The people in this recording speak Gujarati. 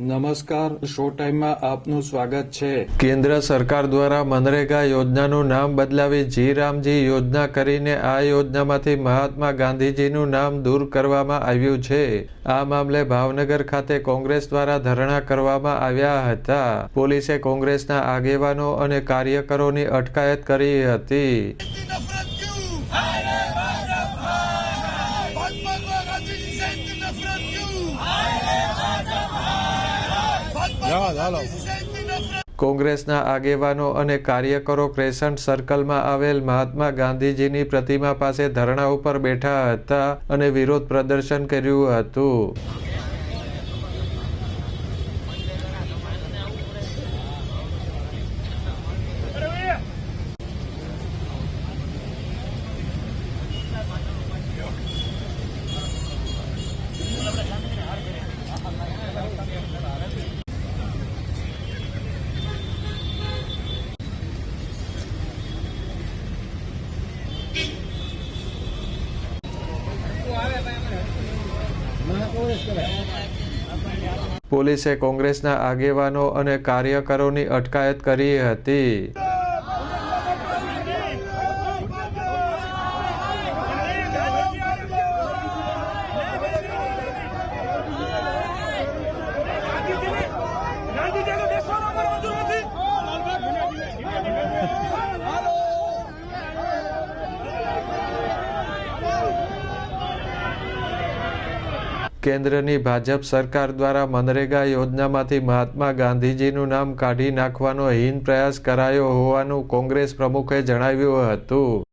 નમસ્કાર શો ટાઈમમાં આપનું સ્વાગત છે. કેન્દ્ર સરકાર દ્વારા મનરેગા યોજનાનું નામ બદલાવી જી રામજી યોજના કરીને આ યોજનામાંથી મહાત્મા ગાંધીજીનું નામ દૂર કરવામાં આવ્યું છે. આ મામલે ભાવનગર ખાતે કોંગ્રેસ દ્વારા ધરણા કરવામાં આવ્યા હતા. પોલીસે કોંગ્રેસના આગેવાનો અને કાર્યકરોની અટકાયત કરી હતી. કોંગ્રેસના આગેવાનો અને કાર્યકરો ક્રેસન્ટ સર્કલમાં આવેલ મહાત્મા ગાંધીજીની પ્રતિમા પાસે ધરણા ઉપર બેઠા હતા અને વિરોધ પ્રદર્શન કર્યું હતું. પોલીસે કોંગ્રેસના આગેવાનો અને કાર્યકરોની અટકાયત કરી હતી. કેન્દ્રની ભાજપ સરકાર દ્વારા મનરેગા યોજનામાંથી મહાત્મા ગાંધીજીનું નામ કાઢી નાખવાનો હીન પ્રયાસ કરાયો હોવાનું કોંગ્રેસ પ્રમુખે જણાવ્યું હતું.